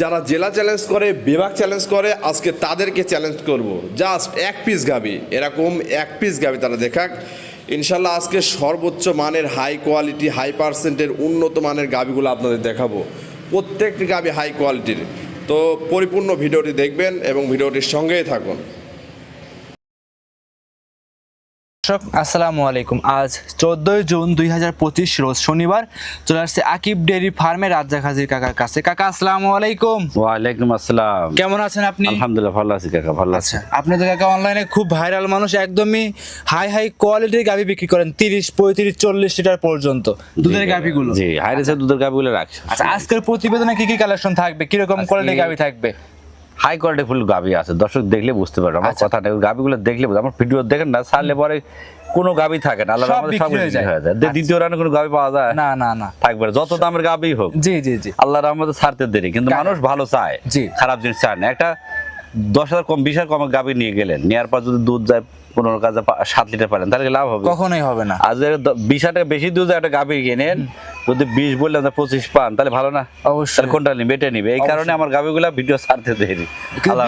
যারা জেলা চ্যালেঞ্জ করে, বিভাগ চ্যালেঞ্জ করে, আজকে তাদেরকে চ্যালেঞ্জ করব। জাস্ট এক পিস গাবি। এরকম এক পিস গাবি তারা দেখাক। ইনশাল্লাহ আজকে সর্বোচ্চ মানের হাই কোয়ালিটি হাই পার্সেন্টের উন্নত মানের গাবিগুলো আপনাদের দেখাবো। প্রত্যেকটি গাবি হাই কোয়ালিটির তো পরিপূর্ণ ভিডিওটি দেখবেন এবং ভিডিওটির সঙ্গেই থাকুন। দর্শক আসসালামু আলাইকুম। আজ চোদ্দোই জুন দুই হাজার পঁচিশ রোজ শনিবার চলে আসছে আকিব ডেয়ারি ফার্মে রাজ্জাক হাজির কাকার কাছে। কাকা আসসালামু আলাইকুম। ওয়ালাইকুম আসসালাম। কেমন আছেন আপনি? আলহামদুলিল্লাহ ভালো আছি কাকা ভালো আছি। আপনি তো কাকা অনলাইনে খুব ভাইরাল মানুষ একদমই হাই হাই কোয়ালিটির গাভি বিক্রি করেন তিরিশ পঁয়ত্রিশ চল্লিশ লিটার পর্যন্ত। দুধের গাভিগুলো? জি হাইরেসের দুধের গাভিগুলো রাখছি আচ্ছা আজকের প্রতিবেদনে কি কি কালেকশন থাকবে? কীরকম কোয়ালিটির গাভি থাকবে? হাই কোয়ালিটি ফুল গাভি আছে দর্শক দেখলে বুঝতে পারবে আমার আচ্ছা। কথা নেই গাভিগুলো দেখলে। আমার ভিডিও দেখেন না ছাড়লে পরে কোনো গাভি থাকে না আল্লাহ রহমতে সব হয়ে যায়। আচ্ছা। দ্বিতীয় রানে কোনো গাভি পাওয়া যায় না না না থাকবে যত দামের গাভি হোক জি জি জি আল্লাহ রহমতে ছাড়তে দেরি কিন্তু মানুষ ভালো চায় জি। খারাপ জিনিস চায় না একটা দশ হাজার কম বিশ হাজার কম গাভি নিয়ে গেলেন নেওয়ার পর যদি দুধ যায় পনেরো কাজে সাত লিটার পারেন তাহলে লাভ হবে কখনোই হবে না আজ বিশ হাজার বেশি দুধ একটা গাভি কিনেন যদি বিশ বললেন তা পঁচিশ পান তাহলে ভালো না? অবশ্যই। কোনটা নিবে এটা নিবে। এই কারণে আমার গাভিগুলা ভিডিও ছাড়তে দেরি।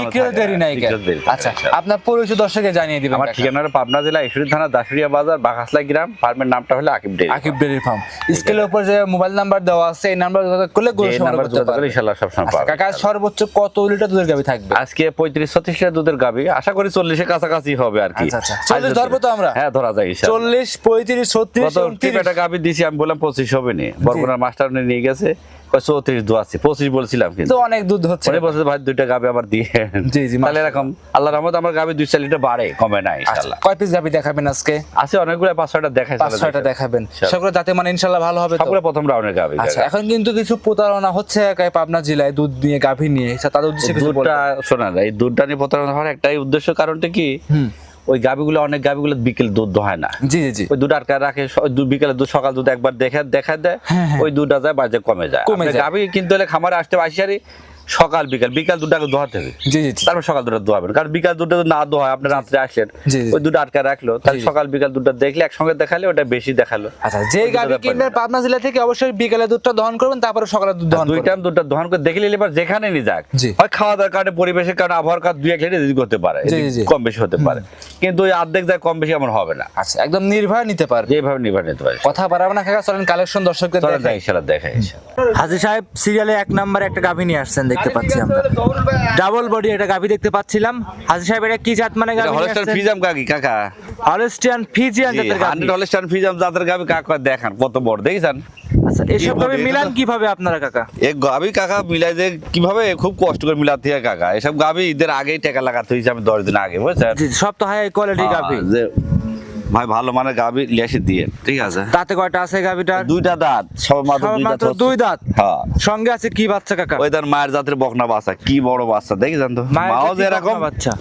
বিক্রিও দেরি নাই দেরি। থাকে, আচ্ছা। আপনার পরিচয় দর্শকে জানিয়ে দিবেন আমার কাকা। ঠিকানাটা পাবনা জেলা ঈশ্বরী থানা দাসুরিয়া বাজার বাঘাসলা গ্রাম। ফার্মের নামটা হলো Akib dairy Akib dairy farm. স্কেলের উপর যে মোবাইল নাম্বার দেওয়া আছে এই নাম্বার যোগাযোগ করলে গরু সংগ্রহ করতে যোগাযোগ পারবে। ইনশাআল্লাহ সবসময় আচ্ছা, পাবেন কাকা সর্বোচ্চ কত লিটার দুধের গাভি থাকবে? আজকে পঁয়ত্রিশ ছত্রিশ লিটার দুধের গাভি। আশা করি চল্লিশের কাছাকাছি হবে আর কি। আচ্ছা, আচ্ছা। চল্লিশ ধরবো তো আমরা? হ্যাঁ ধরা যায় ইনশাআল্লাহ। চল্লিশ পঁয়ত্রিশ ছত্রিশ কত? টিপ একটা গাভি দিছি আমি বললাম পঁচিশ হবে নি। বরগুনার মাস্টার উনি নিয়ে গেছে। চৌত্রিশ দু আছে পঁচিশ বলছিলাম কিন্তু। অনেক দুধ হচ্ছে। পরে বছর ভাই দুইটা গাবি আবার দিয়ে জি, জি, তাহলে এরকম আল্লাহ রহমত আমার গাবি দুই চার লিটার বাড়ে কমে না আচ্ছা, ইনশাআল্লাহ। কয় পিস গাভি দেখাবেন আজকে? আছে অনেকগুলো পাঁচ ছয়টা দেখাই পাঁচ ছয়টা দেখাবেন। সেগুলো যাতে মানে ইনশাল্লাহ ভালো হবে সবগুলো প্রথম রাউন্ডের গাবি আচ্ছা এখন কিন্তু কিছু প্রতারণা হচ্ছে একাই পাবনা জেলায় দুধ নিয়ে গাভি নিয়ে। তাদের উদ্দেশ্যে কিছু দুধটা শোনা যায় এই দুধটা নিয়ে প্রতারণা হওয়ার একটাই উদ্দেশ্য কারণটা কি? হুম। ওই গাবিগুলো অনেক গাবিগুলো বিকেল দুধ হয় না জি জি ওই দুধ আটকা রাখে বিকেলে দুধ সকাল দুধ একবার দেখে দেখা দেয় হ্যাঁ, হ্যাঁ। ওই দুধটা যায় বাজে কমে যায় কমে যায়। গাবি কিনতে হলে খামারে আসতে আসি সকাল বিকাল বিকাল দুধটাকে দোহাতে হবে। জি জি জি। তারপর সকাল দুধটা দোয়াবেন কারণ বিকাল যদি না দোয়া আপনি রাত্রে আসলেন। ওই দুধটা আটকা রাখল তাহলে। সকাল বিকাল দুধটা দেখলে একসঙ্গে দেখালে ওটা বেশি দেখাল। আচ্ছা যে গাভি কিনবেন পাবনা জেলা থেকে অবশ্যই বিকালে দুধটা দহন করবেন তারপরে সকালে দুধ দহন দুই টাইম দুধটা দহন করে দেখলে এবার যেখানে নিয়ে যাক। হয় খাওয়া দাওয়ার কারণে পরিবেশের কারণে আবহাওয়ার কারণে দুই এক লিটার এদিক হতে পারে। কম বেশি হতে পারে। কিন্তু ওই অর্ধেক যায় কম বেশি আমার হবে না। আচ্ছা একদম নির্ভয় নিতে পারবে। যেভাবে নির্ভর নিতে পারে কথা বাড়াবো না কাকা চলেন কালেকশন দর্শকদের দেখাই। দেখাই। হাজি সাহেব সিরিয়ালে এক নম্বরে একটা গাভী নিয়ে আসছেন দেখতে পাচ্ছি আমরা। ডাবল বডি একটা গাভী দেখতে পাচ্ছিলাম। হাজি সাহেব এটা কি জাত মানে এটা গাভী হলস্টাইন ফিজাম কাকি। কাকা হলস্টিয়ান ফিজিয়ান জাতের গাভী। হলস্টাইন ফিজাম জাতের গাবি কাকা দেখান কত বড় দেখেছেন? আচ্ছা এসব? গাভী মিলান কীভাবে আপনারা কাকা? এই গাবি কাকা মিলাই যে কীভাবে? খুব কষ্ট করে মিলাতে হয় কাকা। এসব গাবি ঈদের আগেই টাকা লাগাতে হয়েছে আমি দশ দিন আগে বুঝছেন? সব তো হাই কোয়ালিটি গাভী। ভাই ভালো মানে গাবি লেসে দিয়ে। ঠিক আছে। দাঁতে কয়টা আছে গাভীটা দুইটা দাঁত সব মাত্র দুই দাঁত মাত্র দুই দাঁত? হ্যাঁ। সঙ্গে আছে কি বাচ্চা কাকা? ওই তার মায়ের জাতের বকনা বাচ্চা কি বড় বাচ্চা দেখি তো? মায়ের মাও যে এরকম বাচ্চা।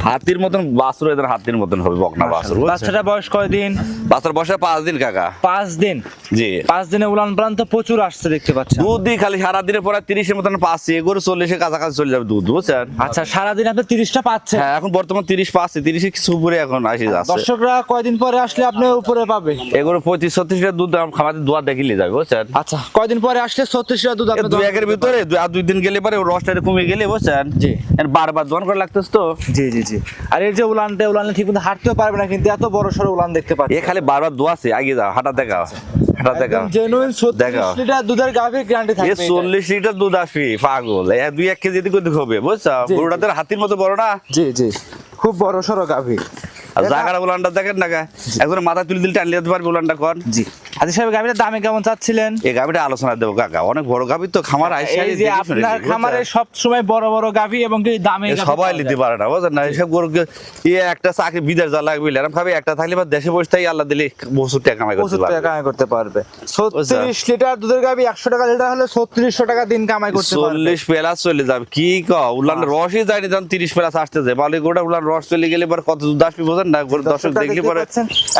হাতির মতন বাছুর এদের হাতির মতন হবে বকনা বাছুর? বাচ্চাটা বয়স কয়দিন? বাচ্চার বসে পাঁচ দিন কাকা। পাঁচ দিন? জি। পাঁচ দিনে উলান প্রাণ তো প্রচুর আসছে দেখতে পাচ্ছেন। দুধ দিয়ে খালি সারা দিনের পরে তিরিশের মতন পাচ্ছি এগুলো চল্লিশের কাছাকাছি চলে যাবে দুধ বুঝছেন? আচ্ছা সারাদিন আপনি তিরিশটা পাচ্ছেন হ্যাঁ এখন বর্তমান তিরিশ পাচ্ছি তিরিশে কিছু উপরে এখন আসি যাচ্ছে। দর্শকরা কয়দিন পরে আসলে আপনি উপরে পাবে? এগুলো পঁয়ত্রিশ ছত্রিশ লিটার দুধ খামাতে দোয়া দেখিলে যাবে বুঝছেন? আচ্ছা কয়দিন পরে আসলে ছত্রিশ দুধ আপনি দুই একের ভিতরে দুই- আর দুই দিন গেলে পরে রসটা কমে গেলে বুঝছেন? জি। বারবার দোয়ান করে লাগতেছে তো। জি জি। জি। আর এর যে উলানটা উলানে ঠিক মতো হাঁটতেও পারবে না কিন্তু এত বড় সড়ো উলান দেখতে পাচ্ছি। এ খালি বারবার দোয়াছে আগে যাও হাঁটা জেনুইন দেখাও। লিটার দুধের গাভীর গ্যারান্টি থাকবে এটা। চল্লিশ লিটার দুধ আসবি পাগল এ দুই এক কেজি দিকে হবে বুঝছ? হাতির মতো বড় না? জি জি। খুব বড় সড়ো গাভী। আর উলানটা দেখেন না একজন মাথা তুলে দিলে টানলে পারবে উলানটা কর। জি। হাজি সাহেব গাভীর দামে কেমন চাচ্ছিলেন? এই গাভিটা আলোচনা দেবো কাকা। অনেক বড় গাভি তো খামার এই যে আপনার খামারে সব সময় বড় বড় গাভী এবং কি দামে সবাই নিতে পারে না বুঝলেন না এসব গরু একটা চাকরি বিদেশ যা লাগবে এরকম ভাবে একটা থাকলে বা দেশে বসে থাকি আল্লাহ দিলে প্রচুর টাকা কামাই করতে পারবে। কামাই করতে পারবে। ছত্রিশ লিটার দুধের গাভী একশো টাকা লিটার হলে ছত্রিশশো টাকা দিন কামাই করতে পারবে। চল্লিশ প্লাস চলে যাবে। কি ক উলান রসই যায়নি যখন তিরিশ প্লাস আসতে যায় বলে গোটা উলান রস চলে গেলে পরে কত দুধ আসবে বোঝেন না দর্শক দেখলে পরে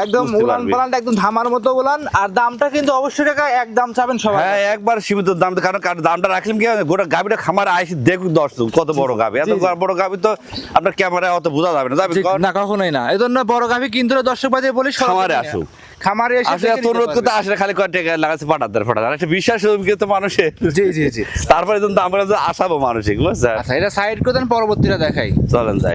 একদম উলান। পালানটা একদম ধামার মতো উলান আর দামটা কিন্তু অবশ্যই টাকা এক দাম চাবেন সবাই হ্যাঁ একবার সীমিত দাম কারণ কারণ দামটা রাখলাম কি? গোটা গাভিটা খামার আইসি দেখুক দর্শক কত বড় গাভী এত। বড় গাভী তো আপনার ক্যামেরায় অত বোঝা যাবে না? না কখনোই না এই জন্য বড় গাভী কিন্তু দর্শক বাজে বলি খামারে আসুক খামারে এসে আসলে করতে খালি কয় টাকা লাগাচ্ছে একটা বিশ্বাস মানুষের। জি জি জি। তারপরে কিন্তু আমরা আসাবো বুঝছেন? আচ্ছা এটা সাইড করে দেন পরবর্তীটা দেখাই। চলেন যাই।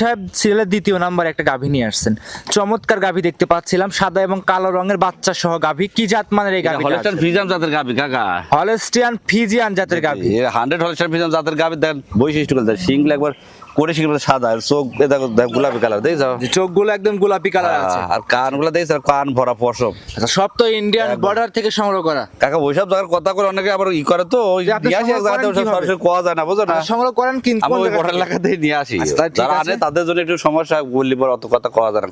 সাহেব সিরিয়ালের দ্বিতীয় নাম্বার একটা গাভী নিয়ে আসছেন। চমৎকার গাভী দেখতে পাচ্ছিলাম সাদা এবং কালো রঙের বাচ্চা সহ গাভী। কি জাত মানের এই গাভী হলস্টাইন ফ্রিজাম জাতের গাবি কাকা। হলস্টিয়ান ফিজিয়ান জাতের গাভী। হান্ড্রেড হলস্টাইন ফ্রিজাম জাতের গাবি দেন বৈশিষ্ট্য দেন শিংগুলো একবার করে শিংগুলো সাদা আর চোখ গোলাপি কালার দেখছ? চোখগুলো একদম গোলাপি কালার আছে। আর কানগুলো দেখছ? কান ভরা পশম আচ্ছা সব তো ইন্ডিয়ান বর্ডার থেকে সংগ্রহ করা। কাকা ওইসব জায়গার কথা করে অনেকে আবার ই করে তো? সরাসরি কোয়া যায় না বুঝো না? সংগ্রহ করেন কিন্তু আমি ওই থেকে? এলাকাতেই নিয়ে আসি। আচ্ছা, যারা আনে তাদের জন্য একটু সমস্যা বললি পর অত কথা কোয়া যায় না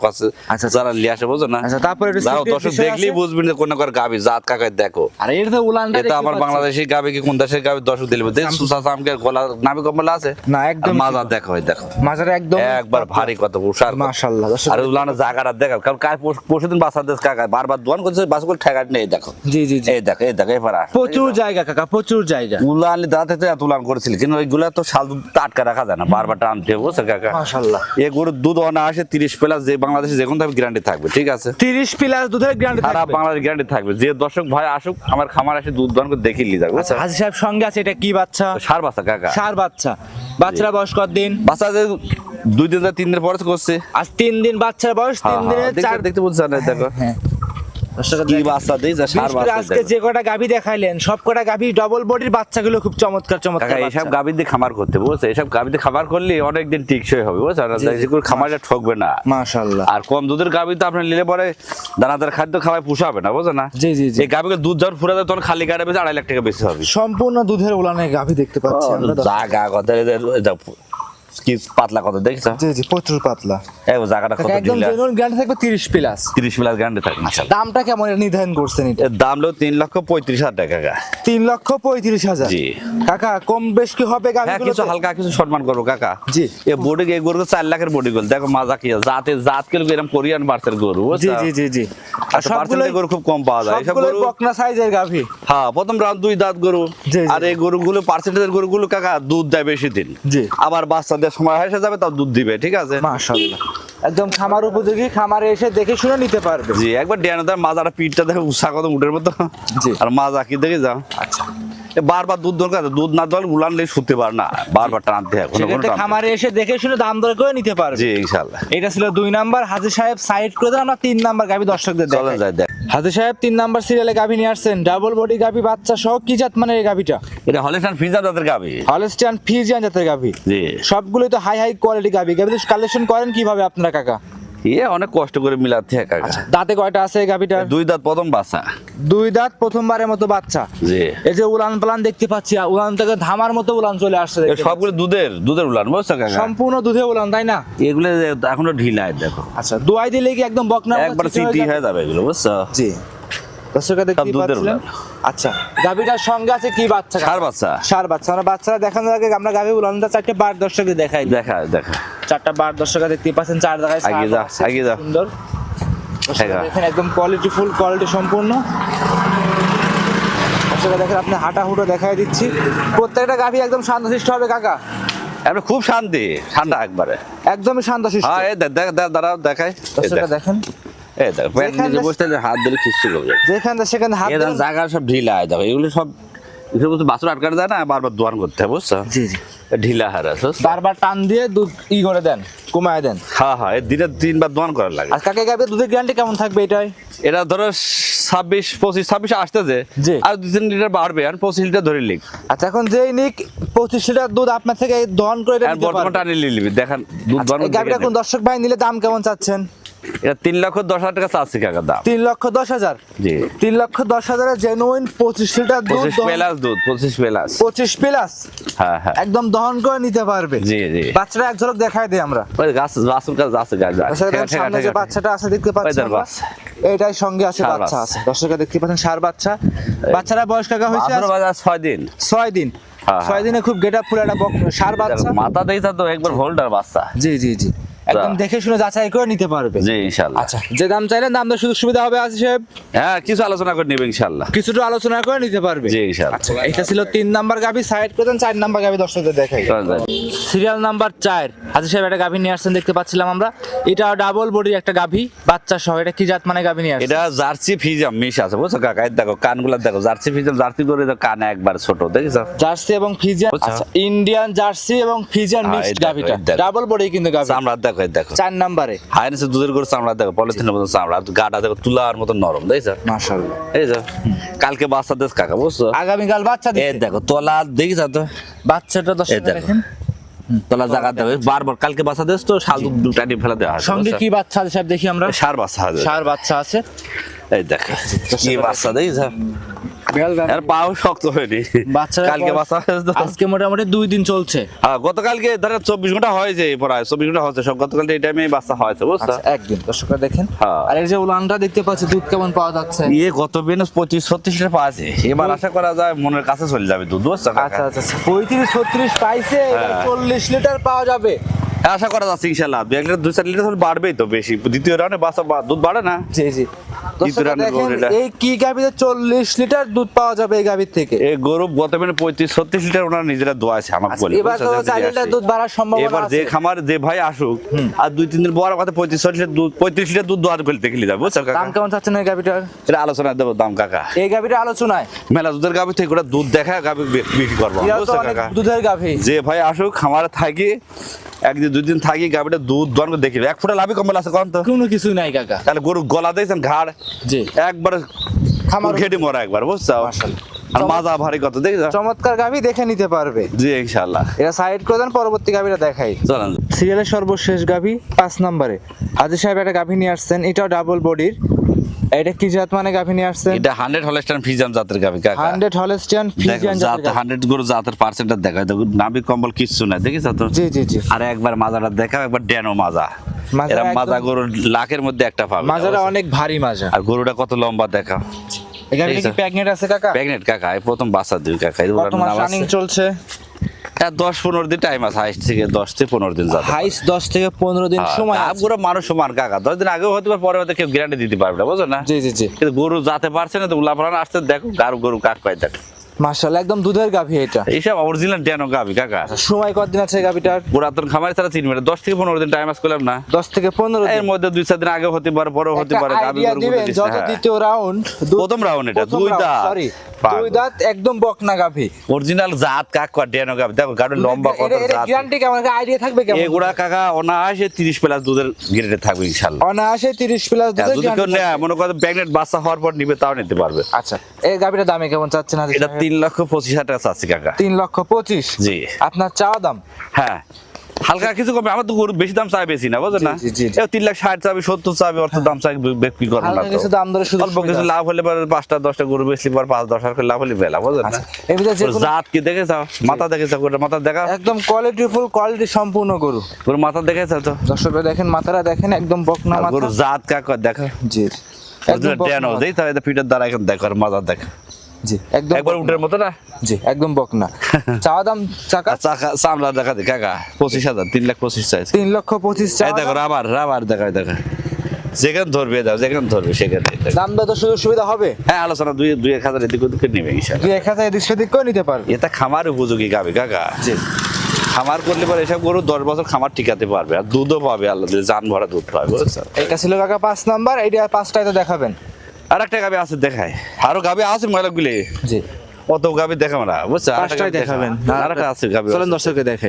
আচ্ছা, যারা নিয়ে আসে বুঝো না? আচ্ছা, তারপরে একটু দর্শক দেখলেই বুঝবেন যে কোন করে গাবি জাত কাকায় দেখো। আর এর তো উলানটা এটা আমার বাংলাদেশি গাবি কি কোন দেশের গাবি দর্শক দিলে দেখ সুসাসা আমকে গলা নামি কম্বল আছে? না, একদম মাজা দেখো এই দেখো। মাঝারে একদম একবার ভারী কত উষার মাশাআল্লাহ আর উলানো জায়গাটা দেখো কারণ কাল পরশুদিন বাসা দেশ কাকা বারবার দোয়ান করছে বাস করে ঠেকা নেই দেখো। জি জি জি। এই দেখো এই দেখো এবার প্রচুর জায়গা কাকা প্রচুর জায়গা। উলান দাঁতে তো এত উলান করেছিল কিন্তু ওইগুলা তো শাল টাটকা রাখা যায় না বারবার বুঝছ কাকা? মাশাআল্লাহ। এ গরুর দুধ অনা আসে তিরিশ প্লাস যে বাংলাদেশে যে কোনো গ্যারান্টি থাকবে ঠিক আছে? 30 প্লাস দুধের গ্যারান্টি থাকবে। বাংলাদেশ গ্যারান্টি থাকবে। যে দর্শক ভাই আসুক আমার খামার এসে দুধ দান করে দেখে নিয়ে যাবে বুঝছ? হাজি সাহেব সঙ্গে আছে এটা কি বাচ্চা? সার বাচ্চা কাকা। সার বাচ্চা। বাচ্চারা বয়স কত দিন? বাচ্চা দুই দিন তিন দিন পরে করছে। আজ তিন দিন বাচ্চার বয়স তিন হ্যাঁ, দিনে হ্যাঁ, চার দেখতে বুঝছে না দেখো। হ্যাঁ দর্শক কি দেখেন। বাচ্চা দিই যা সার বিশেষ করে বাচ্চা আজকে যে কটা গাভী দেখাইলেন সব কটা গাভী ডবল বডির বাচ্চাগুলো খুব চমৎকার চমৎকার এইসব বাচ্চা। দিয়ে খামার করতে বুঝছ? এইসব গাভীর দিয়ে খামার করলে অনেকদিন টিকসই হবে বুঝছ? খামারটা ঠকবে না। আর কম দুধের গাভী তো আপনার নিলে পরে দানাদার খাদ্য খাওয়ায় পুষাবে না বুঝো না? জি জি জি। এই গাভীকে দুধ যখন ফুরা দেয় তখন খালি গাড়ি বেশি আড়াই লাখ টাকা বেশি হবে। সম্পূর্ণ দুধের উলানে গাভী দেখতে পাচ্ছি আমরা কথা কি পাতলা কথা দেখছ? জি জি প্রচুর পাতলা। এই জায়গাটা কত কাকা একদম জেনুইন গ্যারান্টি থাকবে 30 প্লাস তিরিশ প্লাস গ্যারান্টি থাকে মাশাআল্লাহ। দামটা কেমন নির্ধারণ করছেন এটা? এর দাম হলো তিন লক্ষ পঁয়ত্রিশ হাজার টাকা কাকা। তিন লক্ষ পঁয়ত্রিশ হাজার। জি। কাকা কম বেশ কি হবে কিছু হালকা কিছু সম্মান করব কাকা। জি। এ বডি এই গরু চার লাখের বডি গরু। দেখো মাজা কি জাতে জাত কেন এরকম কোরিয়ান বার্সের গরু জি বুঝছ? জি জি জি আর গরু খুব কম পাওয়া যায়। এইসব সবগুলোই গরু বকনা সাইজের গাভী। হ্যাঁ প্রথম রাউন্ড দুই দাঁত গরু। আর এই গরুগুলো পার্সেন্টেজের গরুগুলো কাকা দুধ দেয় বেশি দিন। জি। আবার বাচ্চা সময় এসে যাবে তাও দুধ দিবে ঠিক আছে? মাশাআল্লাহ। একদম খামার উপযোগী খামারে এসে দেখে শুনে নিতে পারবে। জি একবার ডিয়ানোদার মাজাটা পিঠটা দেখে উষা কত উঠের মতো। জি। আর মাজা কি দেখে যাও। আচ্ছা। বারবার দুধ দরকার দুধ না দল উলান লেগে শুতে পার না বারবার টানতে হয়। খামারে এসে দেখে শুনে দাম দর করে নিতে পারবে। জি ইনশাল্লাহ এটা ছিল দুই নাম্বার হাজির সাহেব সাইড করে দেন আমরা তিন নাম্বার গাভী দর্শকদের চলেন দেখাই যাই দেখ। হাজির সাহেব তিন নাম্বার সিরিয়ালে গাভী নিয়ে আসছেন ডাবল বডি গাভী বাচ্চা সহ কি জাত মানে এই গাভীটা? এটা হলিস্টান ফিজার তাদের গাবি হলস্টিয়ান ফিজিয়ান জাতের গাভী। জি। সবগুলোই তো হাই হাই কোয়ালিটি গাভী। গাভী কালেকশন করেন কীভাবে আপনারা কাকা? ইয়ে অনেক কষ্ট করে মিলাতে হয় দাঁতে কয়টা আছে গাভীটার? দুই দাঁত প্রথম বাসা দুই দাঁত প্রথমবারের মতো বাচ্চা। জি। এই যে উলান পালান দেখতে পাচ্ছি উলান থেকে ধামার মতো উলান চলে আসছে সবগুলো দুধের দুধের উলান বুঝছ কাকা? সম্পূর্ণ দুধে উলান তাই না? এগুলো এখনও ঢিলায় দেখো। আচ্ছা দোয়াই দিলে কি একদম বকনা একবার সিটি হয়ে যাবে? এগুলো বুঝছ? জি। দর্শকরা দেখতে পাচ্ছিলেন আচ্ছা গাভীটার সঙ্গে আছে কি বাচ্চা? সার বাচ্চা। সার বাচ্চা। আমরা বাচ্চারা দেখানোর আগে আমরা গাভী উলানটা চারটে বার দর্শকদের দেখাই দেখা দেখা চারটা বার দর্শকরা দেখতে পাচ্ছেন চার জায়গায় এগিয়ে যা, এগিয়ে যা। সুন্দর। দেখেন একদম কোয়ালিটি ফুল কোয়ালিটি সম্পূর্ণ। দর্শকরা দেখেন আপনি হাঁটা হুটো দেখাই দিচ্ছি। প্রত্যেকটা গাভী একদম শান্তশিষ্ট হবে কাকা। আমরা খুব শান্তি ঠান্ডা একবারে। একদমই শান্তশিষ্ট। হ্যাঁ এই দেখ দেখ দেখ, দাঁড়াও দেখাই। দেখেন। এই দেখ নিচে বসতে হাত দিলে করবে যেখান সেখানে হাত জায়গা সব ঢিলা দেখো এগুলো সব এসব তো বাছুর আটকাতে যায় না বারবার দোয়ান করতে হয় বুঝছ? জি জি। ঢিলা হারা বারবার টান দিয়ে দুধ ই করে দেন কমায় দেন। হ্যাঁ হ্যাঁ দিনে তিনবার দোয়ান করার লাগে। আর কাকে দুধের গ্যারান্টি কেমন থাকবে এটাই? এটা ধরো ছাব্বিশ পঁচিশ ছাব্বিশে আসতেছে। আর দু তিন লিটার বাড়বে আর পঁচিশ লিটার ধরে লিখ আচ্ছা এখন যেই নিক পঁচিশ লিটার দুধ আপনার থেকে দহন করে বর্তমান নিবি দেখান দুধ আচ্ছা, কোন দর্শক ভাই নিলে দাম কেমন চাচ্ছেন? এটা তিন লক্ষ দশ হাজার টাকা চাচ্ছি কাকার দাম। তিন লক্ষ দশ হাজার? জি। তিন লক্ষ দশ হাজারের জেনুইন পঁচিশ লিটার দুধ প্লাস দুধ পঁচিশ প্লাস। পঁচিশ প্লাস? হ্যাঁ হ্যাঁ। একদম দহন করে নিতে পারবে। জি জি। বাচ্চারা এক ঝলক দেখায় আমরা। ওই গাছ গাছ আছে গাছ সামনে যে বাচ্চাটা আছে দেখতে পাচ্ছেন। বাচ্চা। সঙ্গে আছে বাচ্চা। আছে। দর্শকরা দেখতে পাচ্ছেন সার বাচ্চা। বাচ্চারা বয়স কাকা হয়েছে ছয় দিন। ছয় দিন। হ্যাঁ, ছয় হ্যাঁ। দিনে খুব গেট ফুল একটা সার বাচ্চা। মাথা দিয়েছে তো একবার হোল্ডার বাচ্চা। জি জি জি। একদম দেখে শুনে যাচাই করে নিতে পারবে। জি ইনশাল্লাহ আচ্ছা যে দাম চাইলেন দাম দর সুযোগ সুবিধা হবে সাহেব? হ্যাঁ কিছু আলোচনা করে নেবে ইনশাল্লাহ কিছুটা আলোচনা করে নিতে পারবে। জি ইনশাল্লাহ আচ্ছা এটা ছিল তিন নাম্বার গাভি সাইড করতেন চার নাম্বার গাভি দর্শকদের দেখাই। সিরিয়াল নাম্বার চার। হাজির সাহেব একটা গাভি নিয়ে আসছেন দেখতে পাচ্ছিলাম আমরা। এটা ডাবল বডির একটা গাভি বাচ্চা সহ এটা কি জাত মানে গাভি নিয়ে এটা জার্সি ফিজাম মিশ আছে বুঝছ? কাকা দেখো কানগুলা দেখো জার্সি ফিজাম জার্সি করে দেখো কান একবার ছোট দেখেছ? জার্সি এবং ফিজিয়ান আচ্ছা ইন্ডিয়ান জার্সি এবং ফিজিয়ান হ্যাঁ, মিক্সড গাভিটা। ডাবল বডি কিন্তু গাভি। চামড়া দেখো দেখো। চার নাম্বারে। হাইনেসে দুধের করে চামড়া দেখো পলিথিনের মতো চামড়া গাটা দেখো তুলার মতো নরম দেখছ মাশাআল্লাহ। এই যে কালকে বাচ্চা দেশ কাকা বুঝছ? আগামীকাল বাচ্চা এই দেখো তোলা দেখিস তো। বাচ্চাটা দেখেন। তোলা জায়গা দেখো বারবার কালকে বাচ্চা দেশ তো শাল দুটা ডিম ফেলে দেওয়া সঙ্গে কি বাচ্চা আছে দেখি আমরা। সার বাচ্চা হবে সার বাচ্চা আছে। এই দেখো কি বাচ্চা দেখিস আর পাও শক্ত হয়নি। কালকে বাচ্চা তো। আজকে মোটামুটি দুই দিন চলছে। গতকালকে ধরেন চব্বিশ ঘণ্টা হয়েছে প্রায় চব্বিশ ঘণ্টা হয়েছে সব গতকালকে এই টাইমে বাচ্চা হয়েছে বুঝছ? আচ্ছা একদিন দর্শকরা দেখেন। হ্যাঁ। আর এই যে উলানটা দেখতে পাচ্ছি দুধ কেমন পাওয়া যাচ্ছে? ইয়ে গত বেনস পঁচিশ ছত্রিশ পাওয়াছে এবার আশা করা যায় মনের কাছে চলে যাবে দুধ বুঝছ? আচ্ছা আচ্ছা পঁয়ত্রিশ ছত্রিশ পাইছে হ্যাঁ। চল্লিশ লিটার পাওয়া যাবে। আশা করা যাচ্ছে ইনশাল্লাহ দু এক লিটার দুই চার লিটার বাড়বেই তো বেশি। দ্বিতীয় রাউন্ডে বাচ্চা বা- দুধ বাড়ে না? জি জি। এই কি গাভিতে চল্লিশ লিটার দুধ পাওয়া যাবে এই গাভির থেকে? এই গরু গত পঁয়ত্রিশ ছত্রিশ লিটার ওনারা নিজেরা আচ্ছা, বলে। এবার তো চার লিটার দুধ বাড়ার সম্ভাবনা এবার যে খামার যে ভাই আসুক আর দুই তিন দিন পর কথা পঁয়ত্রিশ লিটার দুধ পঁয়ত্রিশ লিটার দুধ যাবে দাম কেমন চাচ্ছেন এই গাভিটার? এটা আলোচনা দেবো দাম কাকা। এই গাভিটার আলোচনায়। মেলা দুধের গাভি থেকে ওটা দুধ দেখা গাভি বিক্রি করব দুধের গাভি। যে ভাই আসুক খামারে থাকি একদিন দুই দিন থাকি গাভিটা দুধ দোয়ান দেখি এক ফুটা লাভই কমল আছে কম তো। কোনো কিছু নাই কাকা। তাহলে গরু গলা দিয়েছেন ঘাড় জি। একবার খামার ঘেটে মরা একবার বুঝছ আর মাজা ভারী কত দেখি চমৎকার গাভি দেখে নিতে পারবে। জি ইনশাল্লাহ এরা সাইড করে দেন পরবর্তী গাভিটা দেখাই। চলেন। সিরিয়ালের সর্বশেষ গাভি পাঁচ নম্বরে। সাহেব একটা গাভি নিয়ে আসছেন এটাও ডাবল বডির এটা কি জাত মানে গাভি নিয়ে আসছেন? এটা হান্ড্রেড হলস্টাইন ফিজাম জাতের গাভি কাকা। হান্ড্রেড হলস্টিয়ান দেখো ফিজিয়ান জাত হান্ড্রেড গরু জাতের পার্সেন্টটা নাভি কম্বল কিচ্ছু না দেখিস তো? জি জি জি। আর একবার মাজাটা দেখা একবার ড্যানো মাজা। এরা মাজা লাখের মধ্যে একটা পাবে। মাজারা অনেক ভারী মাজা। আর গরুটা কত লম্বা দেখা। গাভিটা কি প্যাগনেট আছে কাকা? প্রেগনেন্ট কাকা এই প্রথম বাচ্চা দুই কাকা এই রানিং চলছে? হ্যাঁ দশ পনেরো দিন টাইম আছে হাইস্ট থেকে দশ থেকে পনেরো দিন যাবে। হাইস দশ থেকে পনেরো দিন সময় আছে। গরু মানুষ সমান কাকা দশ দিন আগেও হতে পারে পরে হয়তো কেউ গ্যারান্টি দিতে পারবে না বুঝো না? জি জি জি। কিন্তু গরু যাতে পারছে না তো উল্লাপালান আসতে দেখো গারু গরু কাক পাই দেখো মাশাআল্লাহ একদম দুধের গাভি এটা এইসব অরিজিনাল ড্যানো গাভী কাকা সময় কতদিন আছে গাভিটার পুরাতন খামারে তারা চিনবে না দশ থেকে পনেরো দিন টাইম আস করলাম না দশ থেকে পনেরো এর মধ্যে দুই চার দিন আগে হতে পারে পরে হতে পারে গাভী যত হ্যাঁ। দ্বিতীয় রাউন্ড প্রথম রাউন্ড এটা, দুই। সরি। দুই দাঁত একদম বকনা গাভি। অরিজিনাল জাত কাক কর ড্যানো গাবি দেখো গাড়ির লম্বা কত জাত। গ্যারান্টি কেমন আইডিয়া থাকবে কেমন? এগুলা কাকা অনায়াসে তিরিশ প্লাস দুধের গ্রেডে থাকবে অনায়াসে তিরিশ প্লাস হ্যাঁ, যদি কেউ নেয় মনে করো প্রেগনেন্ট বাচ্চা হওয়ার পর নিবে তাও নিতে পারবে। আচ্ছা এই গাভিটার দামে কেমন চাচ্ছেন? এটা লক্ষ পঁচিশ হাজার টাকা চাচ্ছি কাকা। তিন লক্ষ পঁচিশ? জি। আপনার চাওয়া দাম? হ্যাঁ। হালকা কিছু কমে আমার তো গরু বেশি দাম চাই বেশি না বুঝলেন না? তিন লাখ ষাট চাবি সত্তর চাবি অর্থ দাম চাই বিক্রি করব না কিছু দাম সুযোগ অল্প কিছু লাভ হলে পরে পাঁচটা দশটা গরু বেশি পর পাঁচ দশ হাজার লাভ হলে বেলা বুঝলেন না? আচ্ছা, জাত কি দেখে যাও মাথা দেখে যাও মাথা দেখা? একদম কোয়ালিটি ফুল কোয়ালিটি সম্পূর্ণ গরু। গরু মাথা দেখে যাও তো? দর্শকরা দেখেন মাথাটা দেখেন একদম বকনা মাথা। গরুর জাত কাক দেখা? জি। একদম ড্যানো দেই তাহলে পিঠের দ্বারা এখন দেখো আর মাথা দেখো। জি একদম একবার মতো না? জি একদম বকনা। চাওয়া দাম চাকা? চাকা চামড়া দেখা দে কাকা পঁচিশ হাজার তিন লাখ পঁচিশ চাইছে তিন লক্ষ পঁচিশ চাওয়া দেখো রাবার রাবার দেখা দেখা। যেখানে ধরবে দাও যেখানে ধরবে সেখানে দর সুযোগ সুবিধা হবে। হ্যাঁ আলোচনা দুই দুই এক হাজার এদিক ওদিকে নেবে দুই এক হাজার এদিক সেদিক করে নিতে পারবে। এটা খামার উপযোগী গাবে কাকা। জি। খামার করলে পরে এসব গরু দশ বছর খামার টিকাতে পারবে আর দুধও পাবে আল্লাহ দিলে জান ভরা দুধ পাবে এটা ছিল কাকা পাঁচ নাম্বার এইটা পাঁচটায় তো দেখাবেন। আর একটা গাবে আছে দেখায় আরও গাবি আছে ময়লা গুলি জি। অত গাবি দেখাবো না বুঝছ? আরেকটা দেখাবেন। আরেকটা আছে গাবি চলেন দর্শককে দেখাই।